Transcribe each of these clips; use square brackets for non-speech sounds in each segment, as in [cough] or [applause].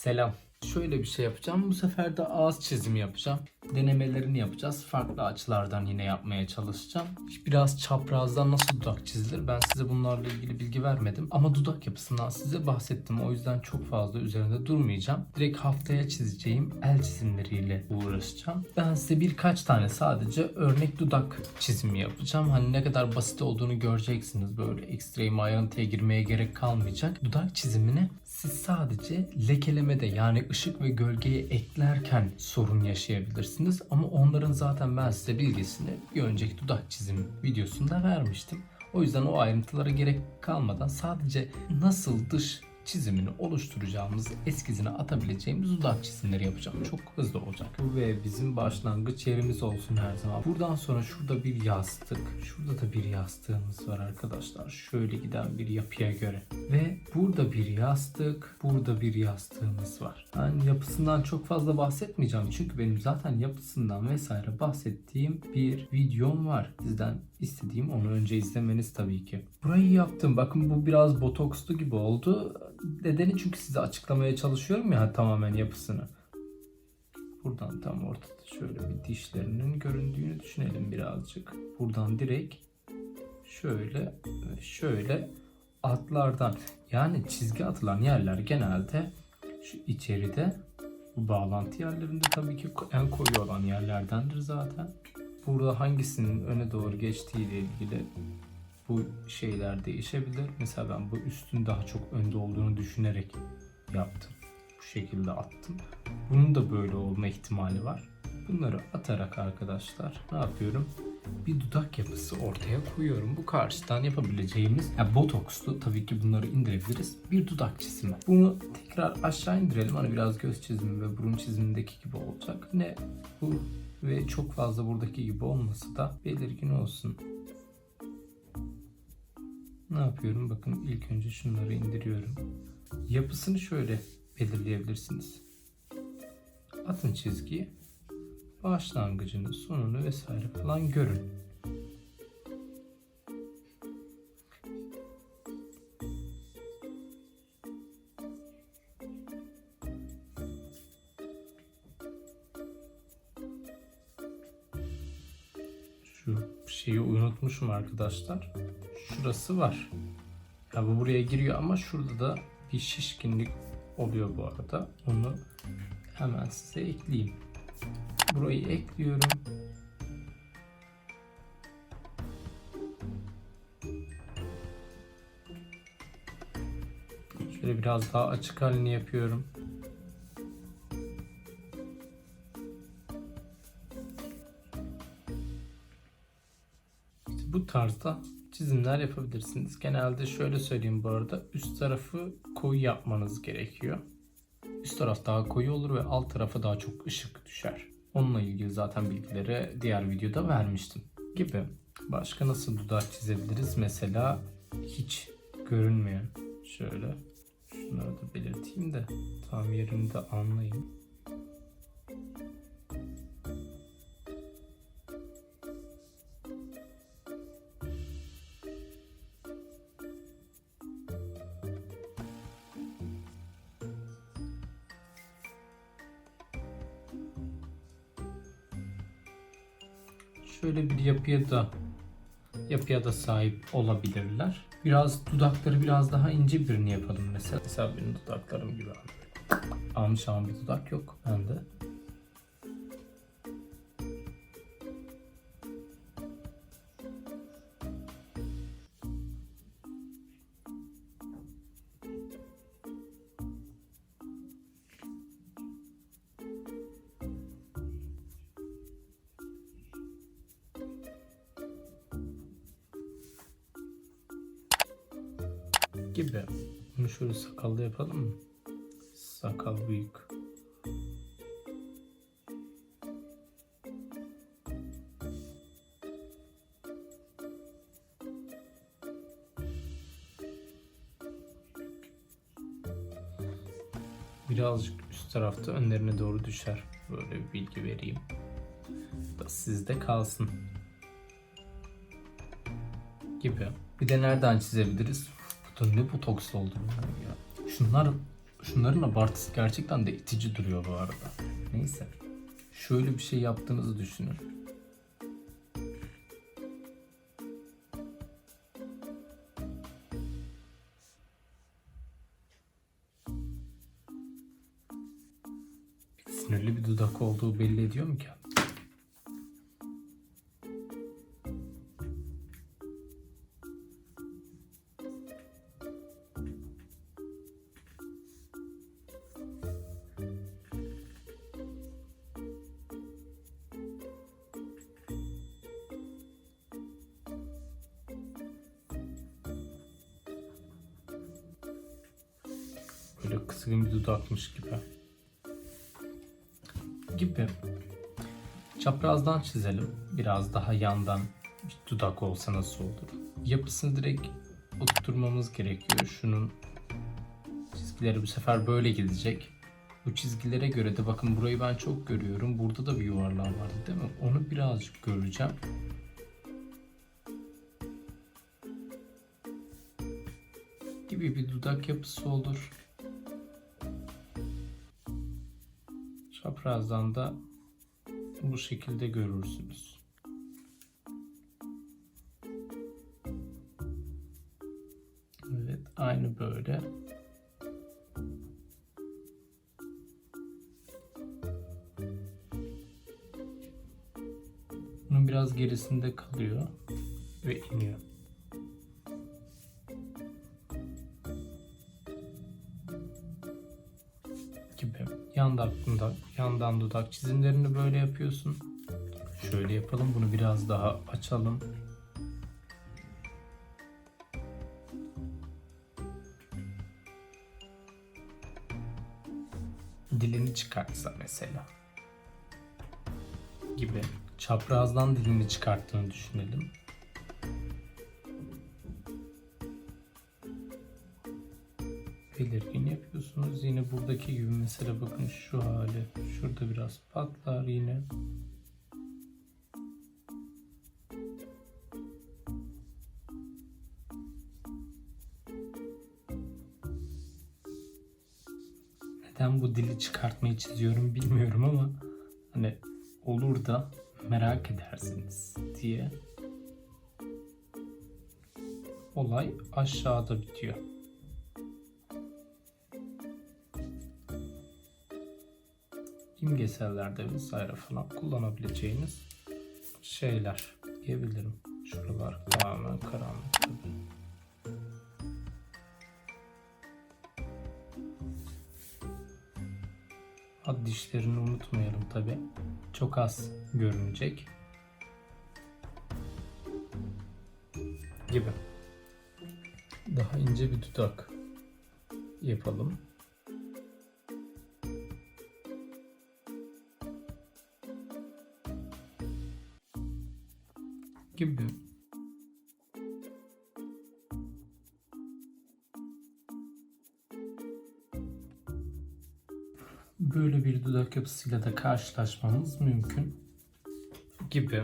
Selam. Şöyle bir şey yapacağım. Bu sefer de ağız çizimi yapacağım. Denemelerini yapacağız. Farklı açılardan yine yapmaya çalışacağım. Biraz çaprazdan nasıl dudak çizilir? Ben size bunlarla ilgili bilgi vermedim. Ama dudak yapısından size bahsettim. O yüzden çok fazla üzerinde durmayacağım. Direkt haftaya çizeceğim el çizimleriyle uğraşacağım. Ben size birkaç tane sadece örnek dudak çizimi yapacağım. Hani ne kadar basit olduğunu göreceksiniz. Böyle ekstrem ayrıntıya girmeye gerek kalmayacak. Dudak çizimini siz sadece lekelemede yani ışık ve gölgeyi eklerken sorun yaşayabilirsiniz. Ama onların zaten ben size bilgisini bir önceki dudak çizimi videosunda vermiştim. O yüzden o ayrıntılara gerek kalmadan sadece nasıl dış çizimini oluşturacağımız, eskizini atabileceğimiz dudak çizimleri yapacağım. Çok hızlı olacak. Bu ve bizim başlangıç yerimiz olsun her zaman. Buradan sonra şurada bir yastık, şurada da bir yastığımız var arkadaşlar. Şöyle giden bir yapıya göre. Ve burada bir yastık, burada bir yastığımız var. Ben yapısından çok fazla bahsetmeyeceğim. Çünkü benim zaten yapısından vesaire bahsettiğim bir videom var. Sizden istediğim onu önce izlemeniz tabii ki. Burayı yaptım. Bakın bu biraz botokslu gibi oldu. Nedeni çünkü size açıklamaya çalışıyorum ya tamamen yapısını. Buradan tam ortada şöyle bir dişlerinin göründüğünü düşünelim birazcık. Buradan direkt şöyle şöyle atlardan yani çizgi atılan yerler genelde şu içeride bu bağlantı yerlerinde tabii ki en koyu olan yerlerdendir zaten. Burada hangisinin öne doğru geçtiği ile ilgili bu şeyler değişebilir. Mesela ben bu üstün daha çok önde olduğunu düşünerek yaptım. Bu şekilde attım. Bunun da böyle olma ihtimali var. Bunları atarak arkadaşlar ne yapıyorum? Bir dudak yapısı ortaya koyuyorum. Bu karşıdan yapabileceğimiz, yani botokslu tabii ki bunları indirebiliriz. Bir dudak çizimi. Bunu tekrar aşağı indirelim. Hani biraz göz çizimi ve burun çizimindeki gibi olacak. Ne bu ve çok fazla buradaki gibi olması da belirgin olsun. Ne yapıyorum? Bakın ilk önce şunları indiriyorum. Yapısını şöyle belirleyebilirsiniz. Atın çizgiyi. Başlangıcını, sonunu vesaire falan görün. Şu şeyi unutmuşum arkadaşlar. Şurası var. Ya bu buraya giriyor ama şurada da bir şişkinlik oluyor bu arada. Onu hemen size ekleyeyim. Burayı ekliyorum. Şöyle biraz daha açık halini yapıyorum. İşte bu tarzda çizimler yapabilirsiniz. Genelde şöyle söyleyeyim bu arada üst tarafı koyu yapmanız gerekiyor. Üst taraf daha koyu olur ve alt tarafa daha çok ışık düşer. Onunla ilgili zaten bilgileri diğer videoda vermiştim gibi. Başka nasıl dudak çizebiliriz? Mesela hiç görünmeyen şöyle şunları da belirteyim de tam yerini de anlayın. Şöyle bir yapıya da yapıya da sahip olabilirler. Biraz dudakları biraz daha ince birini yapalım mesela. Mesela benim dudaklarım gibi abi. Almış ama bir dudak yok bende. Gibi. Bunu şöyle sakallı yapalım mı? Sakal büyük. Birazcık üst tarafta önlerine doğru düşer. Böyle bir bilgi vereyim. Da sizde kalsın. Gibi. Bir de nereden çizebiliriz? Da ne botoks oldu ya. Şunlar Şunların abartısı gerçekten de itici duruyor bu arada. Neyse. Şöyle bir şey yaptığınızı düşünün. Sinirli bir dudak olduğu belli ediyor mu ki? Böyle kızgın bir dudakmış gibi. Gibi. Çaprazdan çizelim. Biraz daha yandan bir dudak olsa nasıl olur? Yapısını direkt oturtmamız gerekiyor. Şunun çizgileri bu sefer böyle gidecek. Bu çizgilere göre de bakın burayı ben çok görüyorum. Burada da bir yuvarlak vardı değil mi? Onu birazcık göreceğim. Gibi bir dudak yapısı olur. Çaprazdan da bu şekilde görürsünüz. Evet, aynı böyle. Bunun biraz gerisinde kalıyor ve iniyor. Yandan dudak, yandan dudak çizimlerini böyle yapıyorsun. Şöyle yapalım. Bunu biraz daha açalım. Dilini çıkartsa mesela. Gibi. Çaprazdan dilini çıkarttığını düşünelim. Belirgin yapıyorsunuz. Yine buradaki gibi mesela bakın şu hali. Şurada biraz patlar yine. Neden bu dili çıkartmayı çiziyorum bilmiyorum ama hani olur da merak edersiniz diye. Olay aşağıda bitiyor. İmgesellerde vesaire falan kullanabileceğiniz şeyler diyebilirim. Şuralar tamamen karanlık tabii. Ad dişlerini unutmayalım tabi. Çok az görünecek. Gibi. Daha ince bir dudak yapalım. Gibi. Böyle bir dudak yapısıyla da karşılaşmamız mümkün gibi.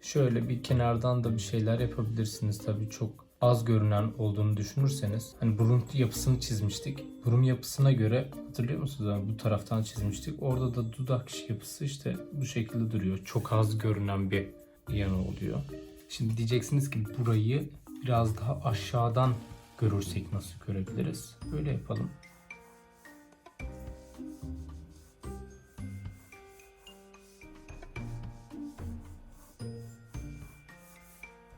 Şöyle bir kenardan da bir şeyler yapabilirsiniz tabii çok az görünen olduğunu düşünürseniz hani burun yapısını çizmiştik. Burun yapısına göre hatırlıyor musunuz? Yani bu taraftan çizmiştik. Orada da dudak yapısı işte bu şekilde duruyor. Çok az görünen bir yanı oluyor. Şimdi diyeceksiniz ki burayı biraz daha aşağıdan görürsek nasıl görebiliriz? Böyle yapalım.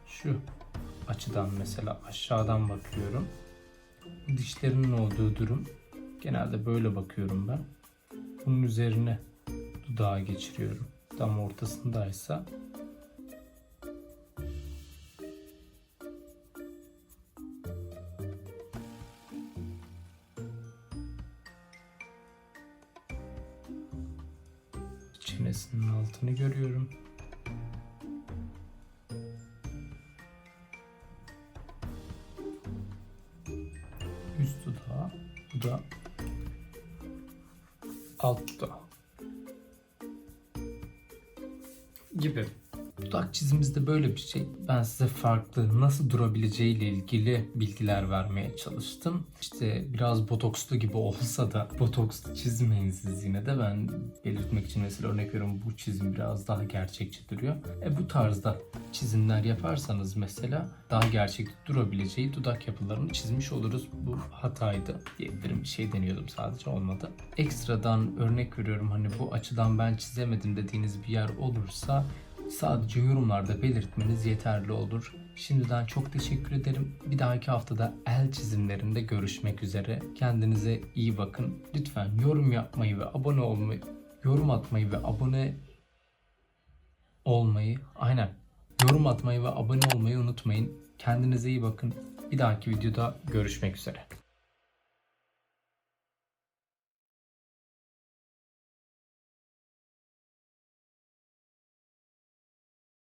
Şu açıdan mesela aşağıdan bakıyorum. Dişlerinin olduğu durum genelde böyle bakıyorum ben. Bunun üzerine dudağı geçiriyorum. Tam ortasındaysa çenesinin altını görüyorum. Dudak çizimimiz de böyle bir şey. Ben size farklı nasıl durabileceği ile ilgili bilgiler vermeye çalıştım. İşte biraz botokslu gibi [laughs] olsa da botokslu çizmeyin siz yine de ben belirtmek için mesela örnek veriyorum bu çizim biraz daha gerçekçi duruyor. E bu tarzda çizimler yaparsanız mesela daha gerçekçi durabileceği dudak yapılarını çizmiş oluruz. Bu hataydı diyebilirim. Bir şey deniyordum sadece olmadı. Ekstradan örnek veriyorum hani bu açıdan ben çizemedim dediğiniz bir yer olursa sadece yorumlarda belirtmeniz yeterli olur. Şimdiden çok teşekkür ederim. Bir dahaki haftada el çizimlerinde görüşmek üzere. Kendinize iyi bakın. Lütfen yorum yapmayı ve abone olmayı, yorum atmayı ve abone olmayı, aynen yorum atmayı ve abone olmayı unutmayın. Kendinize iyi bakın. Bir dahaki videoda görüşmek üzere.